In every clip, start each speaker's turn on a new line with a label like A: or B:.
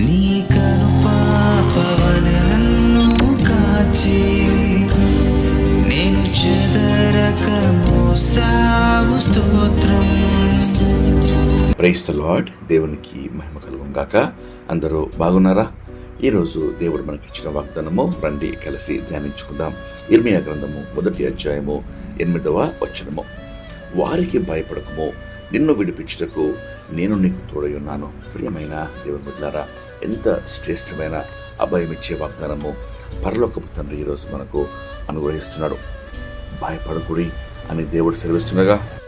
A: నీ కను నన్ను కాచి నేను చెదరక మోసావు స్తోత్రం.
B: ప్రైస్ ద లార్డ్ దేవునికి మహిమ కలుగును గాక. అందరూ బాగున్నారా? ఈరోజు దేవుడు మనకి ఇచ్చిన వాగ్దానము రండి కలిసి ధ్యానించుకుందాం. ఇర్మియా గ్రంథము మొదటి అధ్యాయము ఎనిమిదవ వచనము. వారికి భయపడకము నిన్ను విడిపించుటకు నేను నీకు తోడై ఉన్నాను. ప్రియమైన దేవుని బిడ్డలారా ఎంత శ్రేష్టమైన అభయమిచ్చే వాగ్దానము పరలోకపు తండ్రి ఈరోజు మనకు అనుగ్రహిస్తున్నాడు. భయపడకుడి అని దేవుడు సెలవిస్తుండగా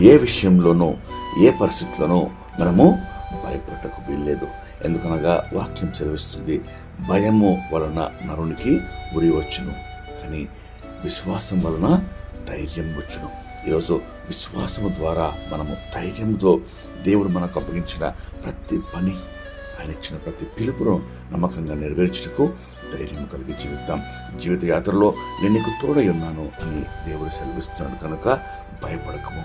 B: ఏ విషయంలోనూ ఏ పరిస్థితిలోనూ మనము భయపడటకు వీల్లేదు. ఎందుకనగా వాక్యం సెలవిస్తుంది భయము వలన నరునికి ఉరి వచ్చును కానీ విశ్వాసం వలన ధైర్యం వచ్చును. ఈరోజు విశ్వాసము ద్వారా మనము ధైర్యంతో దేవుడు మనకు అప్పగించిన ప్రతి పని ఆయన ఇచ్చిన ప్రతి పిలుపును నమ్మకంగా నెరవేర్చుటకు ధైర్యం కలిగి జీవిస్తాం జీవిత యాత్రలో నేను నీకు తోడై ఉన్నాను అని దేవుడు సెలవిస్తున్నాడు కనుక భయపడకము.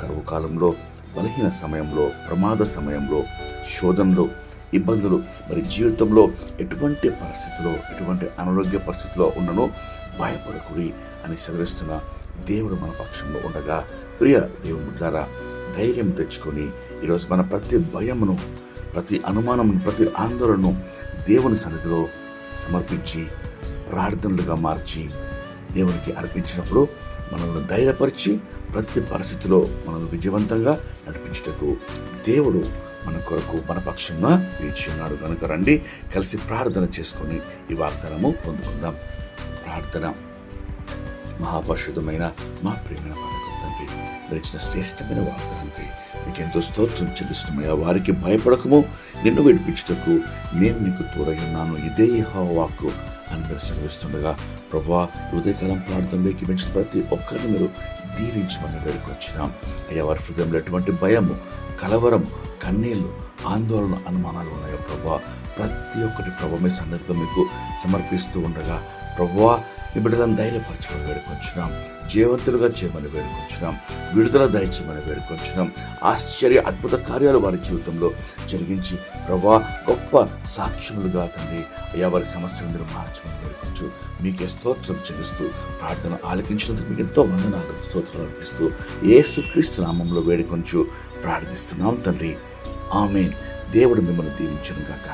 B: కరువు కాలంలో బలహీన సమయంలో ప్రమాద సమయంలో శోధనలో ఇబ్బందులు మరి జీవితంలో ఎటువంటి పరిస్థితిలో ఎటువంటి అనారోగ్య పరిస్థితిలో ఉన్ననో భయపడకుడి అని సెలవిస్తున్న దేవుడు మన పక్షంలో ఉండగా ప్రియ దేవుని ద్వారా ధైర్యం తెచ్చుకొని ఈరోజు మన ప్రతి భయమును ప్రతి అనుమానమును ప్రతి ఆందోళనను దేవుని సన్నిధిలో సమర్పించి ప్రార్థనలుగా మార్చి దేవునికి అర్పించినప్పుడు మనల్ని ధైర్యపరిచి ప్రతి పరిస్థితిలో మనల్ని విజయవంతంగా నడిపించుటకు దేవుడు మన కొరకు మన పక్షంగా వేచి ఉన్నాడు. కనుక రండి కలిసి ప్రార్థన చేసుకొని ఈ వాగ్దానము పొందుకుందాం. ప్రార్థన మహాపరిశుద్ధమైన మా ప్రేమ తండ్రి ఇచ్చిన శ్రేష్టమైన వాగ్దానంపై నీకెంతో ఎంతో స్తోత్రం చెల్లిస్తున్నాయా వారికి భయపడకము నిన్ను విడిపించుటకు నేను నీకు తోడై ఇదే వాక్కు. అని మీరు సెలవిస్తుండగా ప్రభా హృదయకాలం ప్రార్థనలోకి మించిన ప్రతి ఒక్కరిని మీరు దీవించమని వేడుకొచ్చినాం. అయ్యా వారి హృదయంలో ఎటువంటి భయము కలవరం కన్నీళ్ళు ఆందోళన అనుమానాలు ఉన్నాయో ప్రభా ప్రతి ఒక్కటి ప్రభా మీ సన్నిధిలో మీకు సమర్పిస్తూ ఉండగా ప్రభువా మీ బిడ్డలను ధైర్యపరచమని వేడుకొచ్చున్నాం జీవంతులుగా చేయమని వేడుకొచ్చున్నాం విడుదల దయచేయమని వేడుకొచ్చున్నాం ఆశ్చర్య అద్భుత కార్యాలు వారి జీవితంలో జరిగించి ప్రభా గొప్ప సాక్ష్యములుగా తండ్రి అయ్యా వారి సమస్యలు మీరు మార్చమని వేడుకొచ్చు మీకే స్తోత్రం చెల్లిస్తూ ప్రార్థన ఆలకించినందుకు మీకు ఎంతో వందనాలు స్తోత్రాలు అర్పిస్తూ ఏసుక్రీస్తు నామంలో వేడుకొంచు ప్రార్థిస్తున్నాం తండ్రి. ఆమెన్. దేవుడు మిమ్మల్ని దీవించను గాక